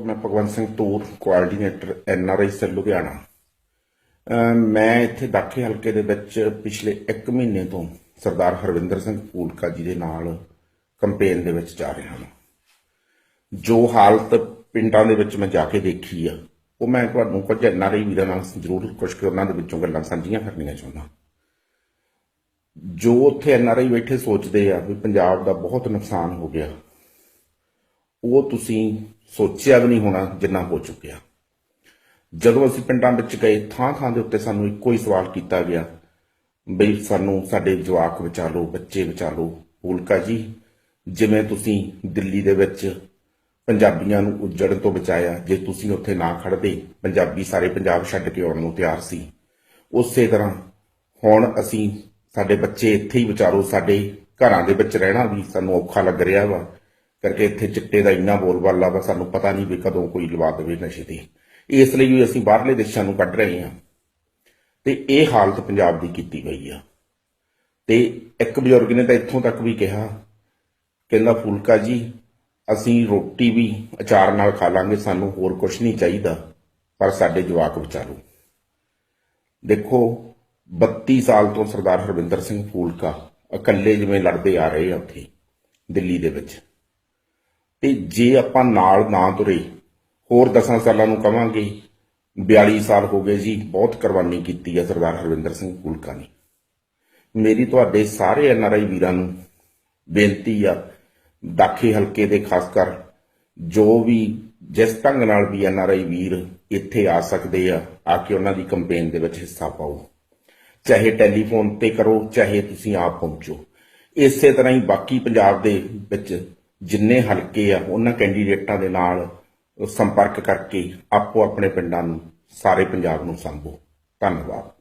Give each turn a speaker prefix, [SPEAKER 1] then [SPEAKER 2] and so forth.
[SPEAKER 1] ਮੈਂ Bhagwant Singh Toor coordinator N R I cell Ludhiana. ਮੈਂ ਇੱਥੇ ਦਾਖੇ ਹਲਕੇ ਦੇ ਵਿੱਚ ਪਿਛਲੇ 1 ਮਹੀਨੇ ਤੋਂ ਸਰਦਾਰ ਹਰਵਿੰਦਰ ਸਿੰਘ ਫੂਲਕਾ ਜੀ ਦੇ ਨਾਲ ਕੰਪੇਨ ਦੇ ਵਿੱਚ ਜਾ ਰਿਹਾ ਹਾਂ। ਜੋ ਹਾਲਤ ਪਿੰਡਾਂ ਦੇ ਵਿੱਚ ਮੈਂ ਜਾ ਕੇ ਦੇਖੀ ਆ, ਉਹ ਮੈਂ ਤੁਹਾਨੂੰ ਕੁਝ ਐਨ ਆਰ ਆਈ ਵੀਰਾਂ ਨਾਲ ਜ਼ਰੂਰ ਕੁਝ ਕੁ ਉਹਨਾਂ ਦੇ ਵਿੱਚੋਂ ਗੱਲਾਂ ਸਾਂਝੀਆਂ ਕਰਨੀਆਂ ਚਾਹੁੰਦਾ। ਜੋ ਉੱਥੇ ਐਨ ਆਰ ਆਈ ਬੈਠੇ ਸੋਚਦੇ ਆ ਵੀ ਪੰਜਾਬ ਦਾ ਬਹੁਤ ਨੁਕਸਾਨ ਹੋ ਗਿਆ। ਉਹ ਤੁਸੀਂ ਸੋਚਿਆ ਵੀ ਨਹੀਂ ਹੋਣਾ ਜਿੰਨਾ ਹੋ ਚੁੱਕਿਆ। ਜਦੋਂ ਅਸੀਂ ਪਿੰਡਾਂ ਵਿੱਚ ਗਏ ਥਾਂ ਥਾਂ ਦੇ ਉੱਤੇ ਸਾਨੂੰ ਇੱਕੋ ਹੀ ਸਵਾਲ ਕੀਤਾ ਗਿਆ, ਬਈ ਸਾਨੂੰ ਸਾਡੇ ਜਵਾਕ ਬਚਾ ਲਓ ਬੱਚੇ ਬਚਾ ਲਓ ਫੂਲਕਾ ਜੀ, ਜਿਵੇਂ ਤੁਸੀਂ ਦਿੱਲੀ ਦੇ ਵਿੱਚ ਪੰਜਾਬੀਆਂ ਨੂੰ ਉੱਜੜਨ ਤੋਂ ਬਚਾਇਆ, ਜੇ ਤੁਸੀਂ ਉੱਥੇ ਨਾ ਖੜਦੇ ਪੰਜਾਬੀ ਸਾਰੇ ਪੰਜਾਬ ਛੱਡ ਕੇ ਆਉਣ ਨੂੰ ਤਿਆਰ ਸੀ। ਉਸੇ ਤਰ੍ਹਾਂ ਹੁਣ ਅਸੀਂ ਸਾਡੇ ਬੱਚੇ ਇੱਥੇ ਹੀ ਵਿਚਾਰੋ ਸਾਡੇ ਘਰਾਂ ਦੇ ਵਿੱਚ ਰਹਿਣਾ ਵੀ ਸਾਨੂੰ ਔਖਾ ਲੱਗ ਰਿਹਾ ਵਾ। ਕਰਕੇ ਇੱਥੇ ਚਿੱਟੇ ਦਾ ਇੰਨਾ ਬੋਲਬਾਲਾ ਵਾ, ਸਾਨੂੰ ਪਤਾ ਨਹੀਂ ਵੀ ਕਦੋਂ ਕੋਈ ਲਵਾ ਦੇਵੇ ਨਸ਼ੇ 'ਤੇ ਇਸ ਲਈ ਵੀ ਅਸੀਂ ਬਾਹਰਲੇ ਦੇਸ਼ਾਂ ਨੂੰ ਕੱਢ ਰਹੇ ਹਾਂ। ਤੇ ਇਹ ਹਾਲਤ ਪੰਜਾਬ ਦੀ ਕੀਤੀ ਗਈ ਆ। ਤੇ ਇੱਕ ਬਜ਼ੁਰਗ ਨੇ ਤਾਂ ਇੱਥੋਂ ਤੱਕ ਵੀ ਕਿਹਾ, ਕਹਿੰਦਾ, ਫੂਲਕਾ ਜੀ, ਅਸੀਂ ਰੋਟੀ ਵੀ ਅਚਾਰ ਨਾਲ ਖਾ ਲਾਂਗੇ, ਸਾਨੂੰ ਹੋਰ ਕੁਝ ਨਹੀਂ ਚਾਹੀਦਾ, ਪਰ ਸਾਡੇ ਜਵਾਕ ਵਿਚਾਰੂ। ਦੇਖੋ 32 ਸਾਲ ਤੋਂ ਸਰਦਾਰ ਹਰਵਿੰਦਰ ਸਿੰਘ ਫੂਲਕਾ ਇਕੱਲੇ ਜਿਵੇਂ ਲੜਦੇ ਆ ਰਹੇ ਆ ਉੱਥੇ, ਦਿੱਲੀ ਦੇ ਵਿੱਚ। ਤੇ ਜੇ ਆਪਾਂ ਨਾਲ ਨਾ ਤੁਰੇ, ਹੋਰ 10 ਸਾਲਾਂ ਨੂੰ ਕਵਾਂਗੇ 42 ਸਾਲ ਹੋ ਗਏ ਜੀ, ਬਹੁਤ ਕੁਰਬਾਨੀ ਕੀਤੀ ਹੈ ਸਰਦਾਰ ਹਰਵਿੰਦਰ ਸਿੰਘ ਫੂਲਕਾ ਨੇ। ਮੇਰੀ ਤੁਹਾਡੇ ਸਾਰੇ ਐਨਆਰਆਈ ਵੀਰਾਂ ਨੂੰ ਬੇਨਤੀ ਆ, ਦਾਖੇ ਹਲਕੇ ਦੇ ਖਾਸ ਕਰ ਜੋ ਵੀ ਜਿਸ ਢੰਗ ਨਾਲ ਵੀ ਐਨਆਰਆਈ ਵੀਰ ਇੱਥੇ ਆ ਸਕਦੇ ਆ ਆ ਕੇ ਉਹਨਾਂ ਦੀ ਕੰਪੇਨ ਦੇ ਵਿੱਚ ਹਿੱਸਾ ਪਾਓ। ਚਾਹੇ ਟੈਲੀਫੋਨ ਤੇ ਕਰੋ, ਚਾਹੇ ਤੁਸੀਂ ਆਪ ਪਹੁੰਚੋ। ਇਸੇ ਤਰ੍ਹਾਂ ਹੀ ਬਾਕੀ ਪੰਜਾਬ ਦੇ ਵਿੱਚ ਜਿੰਨੇ ਹਲਕੇ ਆ, ਉਹਨਾਂ ਕੈਂਡੀਡੇਟਾਂ ਦੇ ਨਾਲ ਸੰਪਰਕ ਕਰਕੇ ਆਪੋ ਆਪਣੇ ਪਿੰਡਾਂ ਨੂੰ, ਸਾਰੇ ਪੰਜਾਬ ਨੂੰ ਸੰਭੋ। ਧੰਨਵਾਦ।